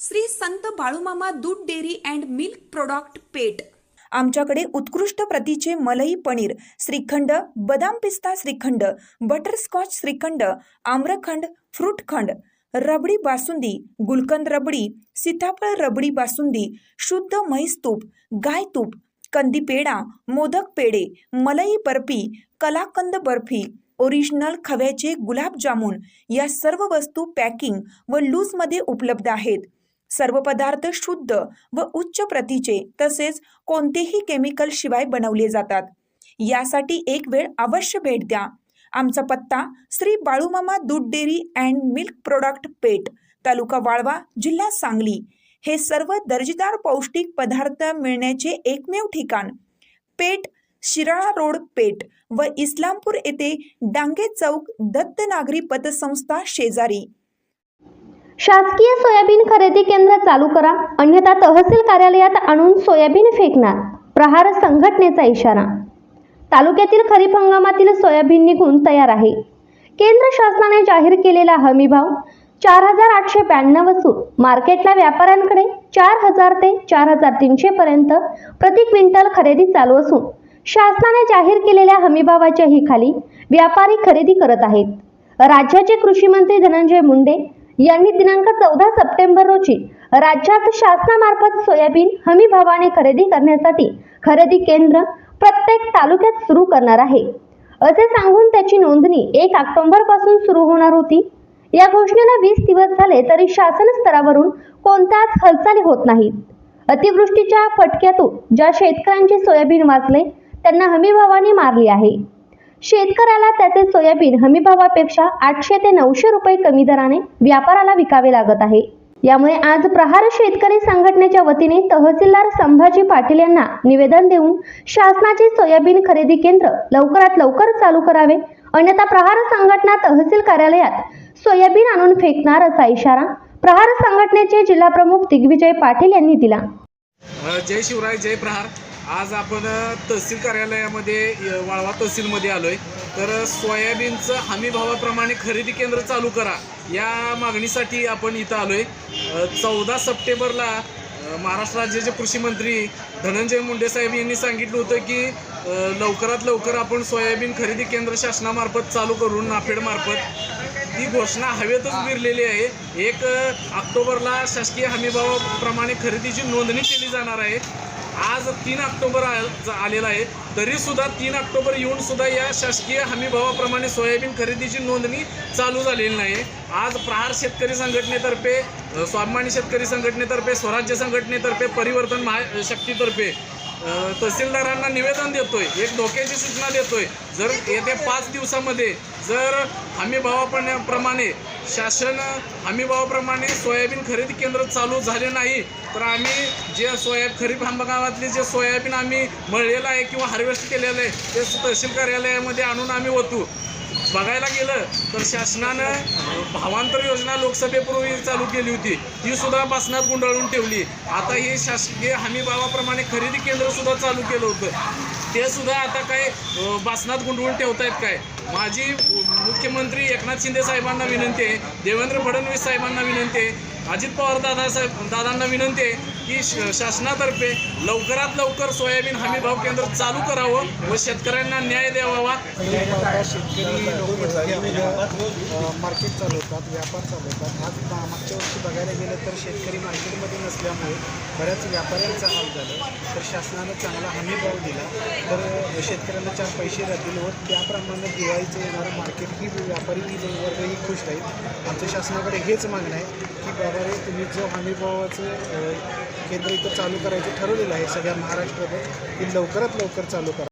Shri Sant Balumama Doodh dairy and milk product पेट आमच्याकडे उत्कृष्ट प्रतीचे मलई पनीर श्रीखंड बदाम पिस्ता श्रीखंड बटरस्कॉच श्रीखंड आम्रखंड फ्रूटखंड रबडी बासुंदी गुलकंद रबडी सीताफळ रबडी बासुंदी शुद्ध म्हैस तूप गाय तूप कंदी पेढा मोदक पेढे मलई बर्फी कलाकंद बर्फी ओरिजिनल खव्याचे गुलाबजामुन या सर्व वस्तू पॅकिंग व लूजमध्ये उपलब्ध आहेत. सर्व पदार्थ शुद्ध व उच्च प्रतीचे तसेच कोणतेही केमिकल शिवाय बनवले जातात. यासाठी एक वेळ अवश्य भेट द्या. आमचा पत्ता श्री बाळूमामा दूध dairy and milk product Peth taluka Walwa जिल्हा सांगली. हे सर्व दर्जेदार पौष्टिक पदार्थ मिळण्याचे एकमेव ठिकाण. पेट शिराळा रोड पेट व इस्लामपूर येथे डांगे चौक दत्त नागरी पतसंस्था शेजारी. शासकीय सोयाबीन खरेदी केंद्र चालू करा. अन्यथा तहसील कार्यालयात आणून सोयाबीन फेकणार. प्रहार संघटनेचा इशारा. तालुक्यातील खरीप हंगामातील सोयाबीन निघून तयार आहे. केंद्र शासनाने जाहीर केलेला हमीभाव चार हजार आठशे ब्याण्णव असून मार्केटला व्यापाऱ्यांकडे चार हजार ते चार हजार तीनशे पर्यंत प्रति क्विंटल खरेदी चालू असून शासनाने जाहीर केलेल्या हमीभावाच्याही खाली व्यापारी खरेदी करत आहेत. राज्याचे कृषी मंत्री धनंजय मुंडे यांनी दिनांक चौदा सप्टेंबर रोजी राज्यात शासनामार्फत सोयाबीन हमी भावाने खरेदी करण्यासाठी खरेदी केंद्र प्रत्येक तालुक्यात सुरू करणार आहे. असे सांगून त्याची नोंदणी एक ऑक्टोबरपासून सुरू होणार होती. या घोषणेला वीस दिवस झाले तरी शासन स्तरावरून कोणत्याच हालचाली होत नाहीत. अतिवृष्टीच्या फटक्यातून ज्या शेतकऱ्यांचे सोयाबीन वाचले त्यांना हमीभावाने मारली आहे. शेतकऱ्याला त्याचे सोयाबीन हमीभावापेक्षा आठशे ते नऊशे रुपये कमी दराने व्यापाराला विकावे लागत आहे. यामुळे आज प्रहार शेतकरी संघटनेच्या वतीने तहसीलदार संभाजी पाटील यांना निवेदन देऊन शासनाचे सोयाबीन खरेदी केंद्र लवकरात लवकर चालू करावे. अन्यथा प्रहार संघटना तहसील कार्यालयात सोयाबीन आणून फेकणार असा इशारा प्रहार संघटनेचे जिल्हा प्रमुख दिग्विजय पाटील यांनी दिला. जय शिवराय जय प्रहार. आज आपण तहसील कार्यालयामध्ये वाळवा तहसीलमध्ये आलो आहे तर सोयाबीनचं हमी भावाप्रमाणे खरेदी केंद्र चालू करा. या मागणीसाठी आपण इथं आलो आहे चौदा सप्टेंबरला महाराष्ट्र राज्याचे कृषी मंत्री धनंजय मुंडे साहेब यांनी सांगितलं होतं की लवकरात लवकर आपण सोयाबीन खरेदी केंद्र शासनामार्फत चालू करून नाफेडमार्फत ती घोषणा हवेतच विरलेली आहे. एक ऑक्टोबरला शासकीय हमीभावाप्रमाणे खरेदीची नोंदणी केली जाणार आहे. आज तीन ऑक्टोबर आ- आलेला आहे. तरी सुद्धा तीन ऑक्टोबर येऊन सुद्धा या शासकीय हमीभावाप्रमाणे सोयाबीन खरेदीची नोंदणी चालू झालेली नाही. आज प्रहार शेतकरी संघटनेतर्फे स्वाभिमानी शेतकरी संघटनेतर्फे स्वराज्य संघटनेतर्फे परिवर्तन महाशक्तीतर्फे शक्तीतर्फे तहसीलदारांना निवेदन देतोय. एक धोक्याची सूचना देतोय. जर येत्या पाच दिवसामध्ये जर हमीभावाप्रमाणे शासन हमीभावाप्रमाणे सोयाबीन खरेदी केंद्र चालू झाले नाही तर आम्ही जे सोया खरीप हंगामातले जे सोयाबीन आम्ही मळलेलं आहे किंवा हार्वेस्ट केलेलं आहे ते तहसील कार्यालयामध्ये आणून आम्ही ओतू. बघायला गेलं तर शासनानं भावांतर योजना लोकसभेपूर्वी चालू केली होती. ती सुद्धा बसनात गुंडाळून ठेवली. आता ही शासकीय हमी भावाप्रमाणे खरेदी केंद्र सुद्धा चालू केलं होतं. ते सुद्धा आता काय अं, गुंडवून ठेवतायत काय? माझी मुख्यमंत्री एकनाथ शिंदे साहेबांना विनंती आहे. देवेंद्र फडणवीस साहेबांना विनंती आहे. अजित पवार दादा साहेब दादांना विनंती आहे. की श- शासनातर्फे लवकरात लवकर सोयाबीन हमी भाव केंद्र चालू करावं व शेतकऱ्यांना न्याय द्यावा. शेतकरी लोक मार्केट चालवतात व्यापार चालवतात आज मागच्या वर्षी बघायला गेलं तर शेतकरी मार्केटमध्ये नसल्यामुळे बऱ्याच व्यापाऱ्यांचा हाल झाला. तर शासनानं चांगला हमी भाव दिला. शेतकऱ्यांना चार पैसे राहतील व त्याप्रमाणे दिवाळीचं येणारं मार्केट ही व्यापारी ही वर्गही खुश राहील. आमच्या शासनाकडे हेच मागणं आहे की बाबा रे तुम्ही जो हमीभावाचं केंद्र इथं चालू करायचं ठरवलेलं आहे सगळ्या महाराष्ट्रात ते लवकरात लवकर चालू करा.